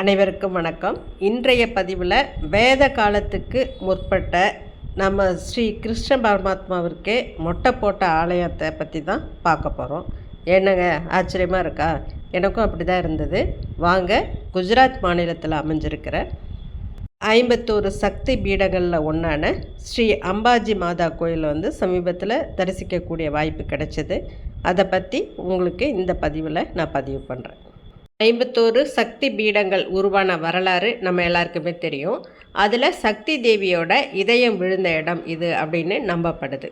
அனைவருக்கும் வணக்கம். இன்றைய பதிவில் வேத காலத்துக்கு முற்பட்ட நம்ம ஸ்ரீ கிருஷ்ண பரமாத்மாவிற்கே மொட்டை போட்ட ஆலயத்தை பற்றி தான் பார்க்க போகிறோம் என்னங்க? ஆச்சரியமாக இருக்கா? எனக்கும் அப்படி தான் இருந்தது. வாங்க குஜராத் மாநிலத்தில் அமைஞ்சிருக்கிற ஐம்பத்தோரு சக்தி பீடங்களில் ஒன்றான ஸ்ரீ அம்பாஜி மாதா கோயில் வந்து சமீபத்தில் தரிசிக்கக்கூடிய வாய்ப்பு கிடைச்சது. அதை பற்றி உங்களுக்கு இந்த பதிவில் நான் பதிவு பண்ணுறேன் ஐம்பத்தோரு சக்தி பீடங்கள் உருவான வரலாறு நம்ம எல்லாருக்குமே தெரியும். அதில் சக்தி தேவியோட இதயம் விழுந்த இடம் இது அப்படின்னு நம்பப்படுது.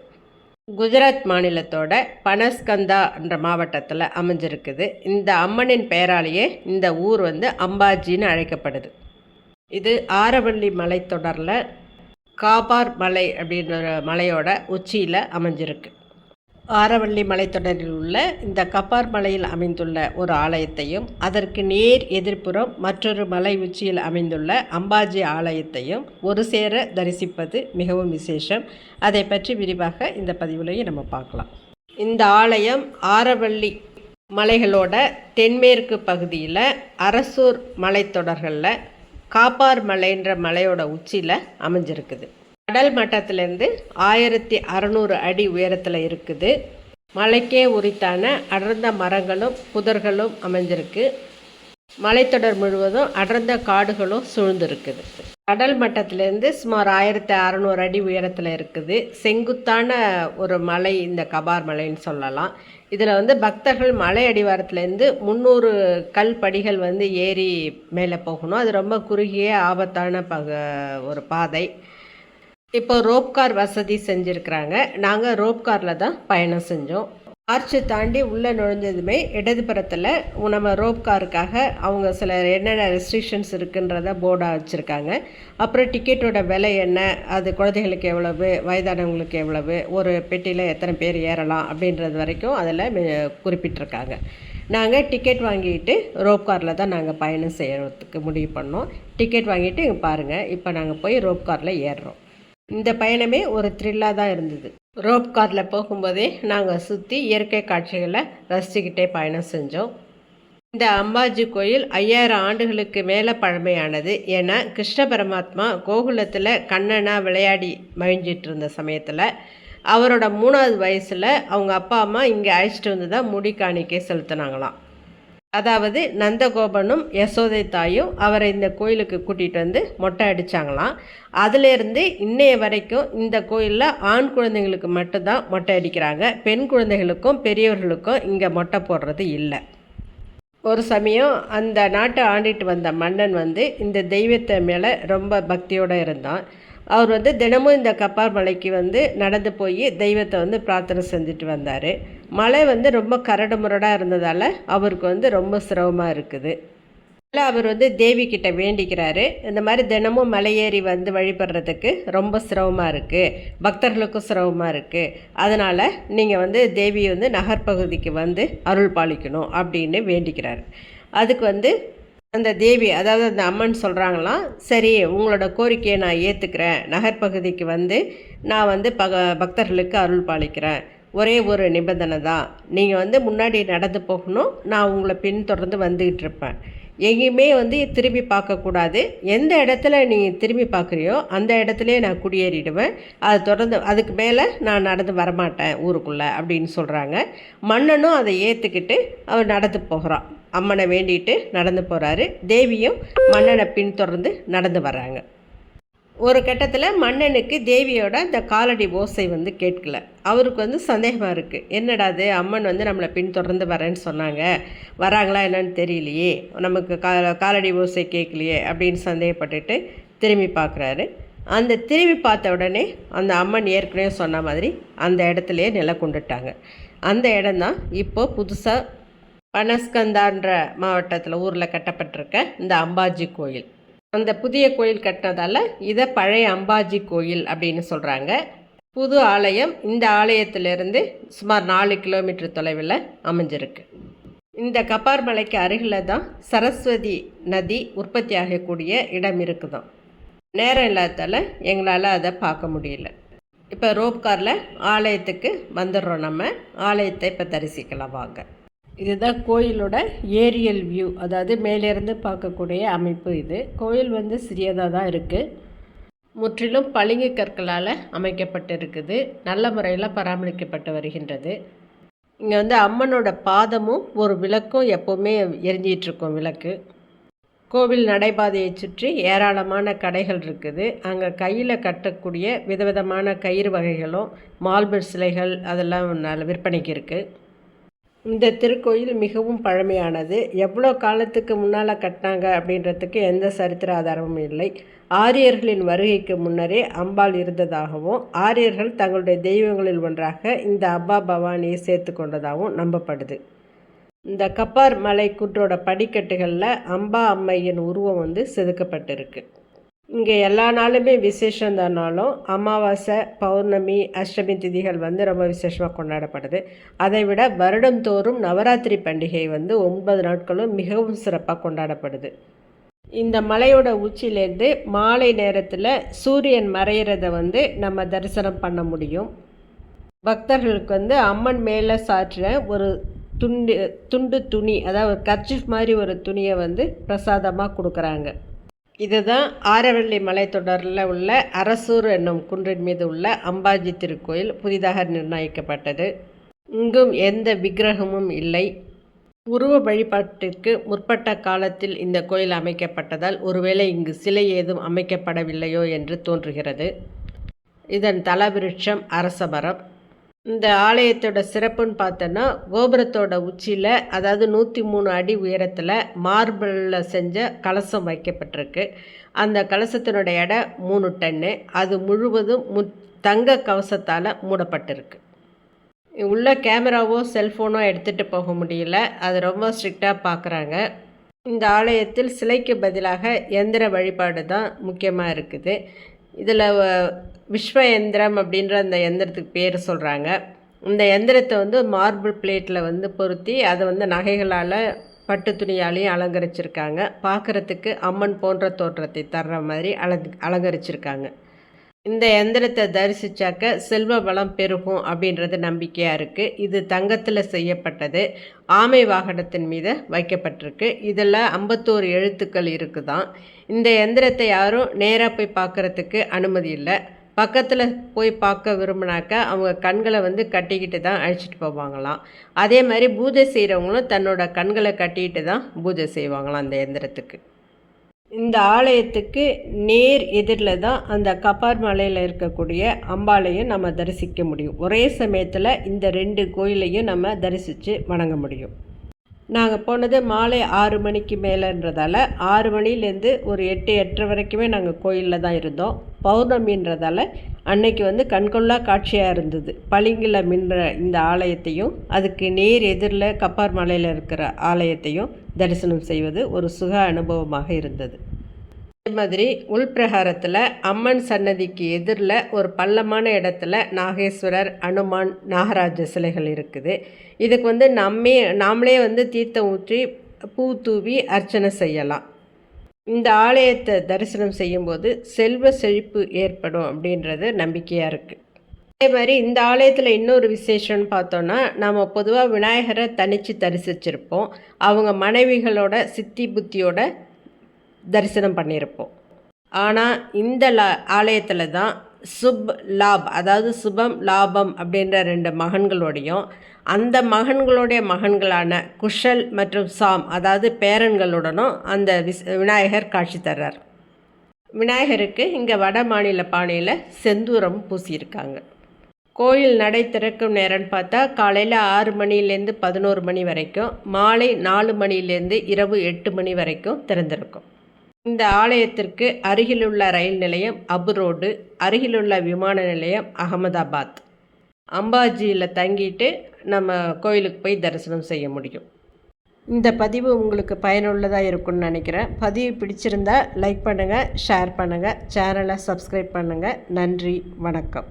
குஜராத் மாநிலத்தோட பனஸ்கந்தா என்ற மாவட்டத்தில் அமைஞ்சிருக்குது. இந்த அம்மனின் பெயராலேயே இந்த ஊர் வந்து அம்பாஜின்னு அழைக்கப்படுது. இது ஆரவள்ளி மலைத்தொடரில் காபார் மலை அப்படின்ற மலையோட உச்சியில் அமைஞ்சிருக்கு. ஆரவள்ளி மலைத்தொடரில் உள்ள இந்த கப்பார் மலையில் அமைந்துள்ள ஒரு ஆலயத்தையும் அதற்கு நேர் எதிர்ப்புறம் மற்றொரு மலை உச்சியில் அமைந்துள்ள அம்பாஜி ஆலயத்தையும் ஒரு சேர தரிசிப்பது மிகவும் விசேஷம். அதை பற்றி விரிவாக இந்த பதிவுலையும் நம்ம பார்க்கலாம். இந்த ஆலயம் ஆரவள்ளி மலைகளோட தென்மேற்கு பகுதியில் அரசூர் மலைத்தொடர்களில் காப்பார் மலைன்ற மலையோட உச்சியில் அமைஞ்சிருக்குது. கடல் மட்டத்திலேருந்து ஆயிரத்தி அறநூறு அடி உயரத்தில் இருக்குது. மலைக்கே உரித்தான அடர்ந்த மரங்களும் புதர்களும் அமைஞ்சிருக்கு. மலைத்தொடர் முழுவதும் அடர்ந்த காடுகளும் சூழ்ந்திருக்குது. கடல் மட்டத்திலேருந்து சுமார் ஆயிரத்தி அறநூறு அடி உயரத்தில் இருக்குது. செங்குத்தான ஒரு மலை இந்த கபார் மலைன்னு சொல்லலாம். இதில் வந்து பக்தர்கள் மலை அடிவாரத்துலேருந்து முந்நூறு கல் படிகள் வந்து ஏறி மேலே போகணும். அது ரொம்ப குறுகிய ஆபத்தான பக ஒரு பாதை. இப்போ ரோப் கார் வசதி செஞ்சுருக்குறாங்க. நாங்கள் ரோப் காரில் தான் பயணம் செஞ்சோம். ஆர்ச்சு தாண்டி உள்ளே நுழைஞ்சதுமே இடதுபுறத்தில் நம்ம ரோப் காருக்காக அவங்க சில என்னென்ன ரெஸ்ட்ரிக்ஷன்ஸ் இருக்குன்றத போர்டாக வச்சுருக்காங்க. அப்புறம் டிக்கெட்டோட விலை என்ன? அது குழந்தைகளுக்கு எவ்வளவு? வயதானவங்களுக்கு எவ்வளவு? ஒரு பெட்டியில் எத்தனை பேர் ஏறலாம் அப்படின்றது வரைக்கும் அதில் குறிப்பிட்டிருக்காங்க. நாங்கள் டிக்கெட் வாங்கிட்டு ரோப் காரில் தான் நாங்கள் பயணம் செய்கிறதுக்கு முடிவு பண்ணோம். டிக்கெட் வாங்கிட்டு இங்கே பாருங்கள் இப்போ நாங்கள் போய் ரோப் காரில் ஏறுறோம். இந்த பயணமே ஒரு த்ரில்லாக தான் இருந்தது. ரோப் காரில் போகும்போதே நாங்கள் சுற்றி இயற்கை காட்சிகளை ரசிச்சுக்கிட்டே பயணம் செஞ்சோம். இந்த அம்பாஜி கோயில் ஐயாயிரம் ஆண்டுகளுக்கு மேலே பழமையானது. ஏன்னா கிருஷ்ண பரமாத்மா கோகுலத்தில் கண்ணனாக விளையாடி மகிழ்ஞ்சிட்டு இருந்த சமயத்தில் அவரோட மூணாவது வயசில் அவங்க அப்பா அம்மா இங்கே அழைச்சிட்டு வந்து தான் முடி காணிக்கை செலுத்தினாங்களாம். அதாவது நந்தகோபனும் யசோதை தாயும் அவரை இந்த கோயிலுக்கு கூட்டிகிட்டு வந்து மொட்டை அடித்தாங்களாம் அதிலேருந்து இன்னைய வரைக்கும் இந்த கோயிலில் ஆண் குழந்தைங்களுக்கு மட்டும்தான் மொட்டை அடிக்கிறாங்க. பெண் குழந்தைகளுக்கும் பெரியவர்களுக்கும் இங்கே மொட்டை போடுறது இல்லை. ஒரு சமயம் அந்த நாட்டை ஆண்டிட்டு வந்த மன்னன் வந்து இந்த தெய்வத்தை மேலே ரொம்ப பக்தியோடு இருந்தான். அவர் வந்து தினமும் இந்த கப்பார் மலைக்கு வந்து நடந்து போய் தெய்வத்தை வந்து பிரார்த்தனை செஞ்சுட்டு வந்தார். மலை வந்து ரொம்ப கரடு முரடாக இருந்ததால் அவருக்கு வந்து ரொம்ப சிரமமாக இருக்குது. அவர் வந்து தேவி கிட்ட வேண்டிக்கிறாரு. இந்த மாதிரி தினமும் மலையேறி வந்து வழிபடுறதுக்கு ரொம்ப சிரமமாக இருக்குது பக்தர்களுக்கும் சிரமமாக இருக்குது அதனால் நீங்கள் வந்து தேவியை வந்து நகர்ப்பகுதிக்கு வந்து அருள் பாலிக்கணும் அப்படின்னு வேண்டிக்கிறார். அதுக்கு வந்து அந்த தேவி அதாவது அந்த அம்மன் சொல்கிறாங்களாம் சரி உங்களோட கோரிக்கையை நான் ஏற்றுக்கிறேன் நகர்ப்பகுதிக்கு வந்து நான் வந்து பக பக்தர்களுக்கு அருள் பாலிக்கிறேன். ஒரே ஒரு நிபந்தனை தான். நீங்கள் வந்து முன்னாடி நடந்து போகணும். நான் உங்களை பின்தொடர்ந்து வந்துக்கிட்டு இருப்பேன். எங்கேயுமே வந்து திரும்பி பார்க்கக்கூடாது. எந்த இடத்துல நீ திரும்பி பார்க்குறியோ அந்த இடத்துலையே நான் குடியேறிடுவேன். அதை தொடர்ந்து அதுக்கு மேலே நான் நடந்து வரமாட்டேன் ஊருக்குள்ளே அப்படின்னு சொல்கிறாங்க மன்னனும் அதை ஏற்றுக்கிட்டு அவர் நடந்து போகிறான். அம்மனை வேண்டிட்டு நடந்து போகிறாரு தேவியும் மன்னனை பின்தொடர்ந்து நடந்து வர்றாங்க. ஒரு கட்டத்தில் மன்னனுக்கு தேவியோட இந்த காலடி ஓசை வந்து கேட்கல. அவருக்கு வந்து சந்தேகமாக இருக்குது என்னடா அது அம்மன் வந்து நம்மளை பின்தொடர்ந்து வரேன்னு சொன்னாங்க. வராங்களா என்னன்னு தெரியலையே. நமக்கு கா காலடி ஓசை கேட்கலையே அப்படின்னு சந்தேகப்பட்டுட்டு திரும்பி பார்க்குறாரு. அந்த திரும்பி பார்த்த உடனே அந்த அம்மன் ஏற்கனவே சொன்ன மாதிரி அந்த இடத்துலையே நில கொண்டுட்டாங்க. அந்த இடம்தான் இப்போது புதுசாக பனஸ்கந்தான்ற மாவட்டத்தில் ஊரில் கட்டப்பட்டிருக்க இந்த அம்பாஜி கோயில். அந்த புதிய கோயில் கட்டினதால் இதை பழைய அம்பாஜி கோயில் அப்படின்னு சொல்கிறாங்க புது ஆலயம் இந்த ஆலயத்திலிருந்து சுமார் நாலு கிலோமீட்டர் தொலைவில் அமைஞ்சிருக்கு. இந்த கப்பார் மலைக்கு அருகில் தான் சரஸ்வதி நதி உற்பத்தி ஆகக்கூடிய இடம் இருக்குதான் நேரம் இல்லாததால் எங்களால் அதை பார்க்க முடியல. இப்போ ரோப் காரில் ஆலயத்துக்கு வந்துடுறோம் நம்ம. ஆலயத்தை இப்போ தரிசிக்கலாம் வாங்க. இதுதான் கோயிலோட ஏரியல் வியூ. அதாவது மேலேருந்து பார்க்கக்கூடிய அமைப்பு இது. கோயில் வந்து சிறியதாக தான் இருக்குது முற்றிலும் பளிங்கு கற்களால் அமைக்கப்பட்டிருக்குது. நல்ல முறையில் பராமரிக்கப்பட்டு வருகின்றது. இங்கே வந்து அம்மனோட பாதமும் ஒரு விளக்கும் எப்போவுமே எரிஞ்சிகிட்ருக்கும் விளக்கு. கோவில் நடைபாதையை சுற்றி ஏராளமான கடைகள் இருக்குது. அங்கே கையில் கட்டக்கூடிய விதவிதமான கயிறு வகைகளும் மால்பர் சிலைகள் அதெல்லாம் நல்ல விற்பனைக்கு இருக்குது இந்த திருக்கோயில் மிகவும் பழமையானது. எவ்வளோ காலத்துக்கு முன்னால் கட்டினாங்க அப்படின்றதுக்கு எந்த சரித்திர ஆதாரமும் இல்லை. ஆரியர்களின் வருகைக்கு முன்னரே அம்பாள் இருந்ததாகவும் ஆரியர்கள் தங்களுடைய தெய்வங்களில் ஒன்றாக இந்த அப்பா பவானியை சேர்த்து கொண்டதாகவும் நம்பப்படுது. இந்த கப்பார் மலை குற்றோட படிக்கட்டுகளில் அம்பா அம்மையின் உருவம் வந்து செதுக்கப்பட்டிருக்கு. இங்கே எல்லா நாளுமே விசேஷந்தானாலும் அமாவாசை பௌர்ணமி அஷ்டமி திதிகள் வந்து ரொம்ப விசேஷமாக கொண்டாடப்படுது. அதை விட வருடந்தோறும் நவராத்திரி பண்டிகை வந்து ஒன்பது நாட்களும் மிகவும் சிறப்பாக கொண்டாடப்படுது. இந்த மலையோட உச்சியிலேருந்து மாலை நேரத்தில் சூரியன் மறையிறத வந்து நம்ம தரிசனம் பண்ண முடியும். பக்தர்களுக்கு வந்து அம்மன் மேலே சாற்றின ஒரு துண்டு துண்டு துணி அதாவது கர்ச்சிஃப் மாதிரி ஒரு துணியை வந்து பிரசாதமாக கொடுக்குறாங்க. இதுதான் ஆரவள்ளி மலைத்தொடரில் உள்ள அரசூர் என்னும் குன்றின் மீது உள்ள அம்பாஜி திருக்கோயில் புதிதாக நிர்ணயிக்கப்பட்டது. இங்கும் எந்த விக்கிரகமும் இல்லை. உருவ வழிபாட்டிற்கு முற்பட்ட காலத்தில் இந்த கோயில் அமைக்கப்பட்டதால் ஒருவேளை இங்கு சிலை ஏதும் அமைக்கப்படவில்லையோ என்று தோன்றுகிறது. இதன் தலவிருட்சம் அரசமரம் இந்த ஆலயத்தோட சிறப்புன்னு பார்த்தோன்னா கோபுரத்தோட உச்சியில் அதாவது நூற்றி மூணு அடி உயரத்தில் மார்பிளில் செஞ்ச கலசம் வைக்கப்பட்டிருக்கு. அந்த கலசத்தினுடைய எடை மூணு டன்னு. அது முழுவதும் மு தங்க கவசத்தால் மூடப்பட்டிருக்கு. உள்ள கேமராவோ செல்ஃபோனோ எடுத்துகிட்டு போக முடியல. அது ரொம்ப ஸ்ட்ரிக்டாக பார்க்குறாங்க இந்த ஆலயத்தில் சிலைக்கு பதிலாக எந்திர வழிபாடு தான் முக்கியமாக இருக்குது. இதில் விஸ்வ எந்திரம் அப்படின்ற அந்த எந்திரத்துக்கு பேர் சொல்கிறாங்க இந்த எந்திரத்தை வந்து மார்பிள் பிளேட்டில் வந்து பொருத்தி அதை வந்து நகைகளால் பட்டு துணியாலையும் அலங்கரிச்சிருக்காங்க. பார்க்குறதுக்கு அம்மன் போன்ற தோற்றத்தை தர்ற மாதிரி அலங் அலங்கரிச்சிருக்காங்க. இந்த எந்திரத்தை தரிசித்தாக்க செல்வ வளம் பெருகும் அப்படின்றது நம்பிக்கையாக இருக்குது இது தங்கத்தில் செய்யப்பட்டது. ஆமை வாகனத்தின் மீது வைக்கப்பட்டிருக்கு. இதில் ஐம்பத்தோரு எழுத்துக்கள் இருக்குதான். இந்த எந்திரத்தை யாரும் நேராக போய் பார்க்குறதுக்கு அனுமதி இல்லை. பக்கத்தில் போய் பார்க்க விரும்பினாக்க அவங்க கண்களை வந்து கட்டிக்கிட்டு தான் அழைச்சிட்டு போவாங்களாம். அதே மாதிரி பூஜை செய்கிறவங்களும் தன்னோட கண்களை கட்டிக்கிட்டு தான் பூஜை செய்வாங்களாம் அந்த எந்திரத்துக்கு. இந்த ஆலயத்துக்கு நேர் எதிரில் தான் அந்த கப்பார் மலையில் இருக்கக்கூடிய அம்பாலையும் நம்ம தரிசிக்க முடியும். ஒரே சமயத்தில் இந்த ரெண்டு கோயிலையும் நம்ம தரிசித்து வணங்க முடியும். நாங்கள் போனது மாலை ஆறு மணிக்கு மேலேன்றதால ஆறு மணிலேருந்து ஒரு எட்டு எட்டரை வரைக்குமே நாங்கள் கோயிலில் தான் இருந்தோம். பௌர்ணமின்றதால அன்னைக்கு வந்து கண்கொள்ளா காட்சியாக இருந்தது. பளிங்கில் மின்ற இந்த ஆலயத்தையும் அதுக்கு நேர் எதிரில் கப்பார் மலையில் இருக்கிற ஆலயத்தையும் தரிசனம் செய்வது ஒரு சுக அனுபவமாக இருந்தது. அதே மாதிரி உள்பிரகாரத்தில் அம்மன் சன்னதிக்கு எதிரில் ஒரு பள்ளமான இடத்துல நாகேஸ்வரர் அனுமான் நாகராஜ சிலைகள் இருக்குது. இதுக்கு வந்து நம்மே நாமளே வந்து தீர்த்தம் ஊற்றி பூ தூவி அர்ச்சனை செய்யலாம். இந்த ஆலயத்தை தரிசனம் செய்யும்போது செல்வ செழிப்பு ஏற்படும் அப்படின்றது நம்பிக்கையாக இருக்குது அதே மாதிரி இந்த ஆலயத்தில் இன்னொரு விசேஷம்னு பார்த்தோன்னா நம்ம பொதுவாக விநாயகரை தனித்து தரிசிச்சிருப்போம். அவங்க மனைவிகளோட சித்தி புத்தியோட தரிசனம் பண்ணியிருப்போம் ஆனால் இந்த லா ஆலயத்தில் தான் சுப் லாப் அதாவது சுபம் லாபம் அப்படின்ற ரெண்டு மகன்களோடையும் அந்த மகன்களுடைய மகன்களான குஷல் மற்றும் சாம் அதாவது பேரன்களுடனும் அந்த விஸ் விநாயகர் காட்சி தர்றார். விநாயகருக்கு இங்கே வட மாநில பாணியில் செந்தூரம் பூசியிருக்காங்க. கோயில் நடை திறக்கும் நேரம்னு பார்த்தா காலையில் ஆறு மணிலேருந்து பதினோரு மணி வரைக்கும் மாலை நாலு மணிலேருந்து இரவு எட்டு மணி வரைக்கும் திறந்திருக்கும். இந்த ஆலயத்திற்கு அருகிலுள்ள ரயில் நிலையம் அபு ரோடு அருகிலுள்ள விமான நிலையம் அகமதாபாத். அம்பாஜியில் தங்கிட்டு நம்ம கோயிலுக்கு போய் தரிசனம் செய்ய முடியும். இந்த பதிவு உங்களுக்கு பயனுள்ளதாக இருக்கும்னு நினைக்கிறேன். பதிவு பிடிச்சிருந்தா லைக் பண்ணுங்கள் ஷேர் பண்ணுங்கள் சேனலை சப்ஸ்கிரைப் பண்ணுங்கள் நன்றி வணக்கம்.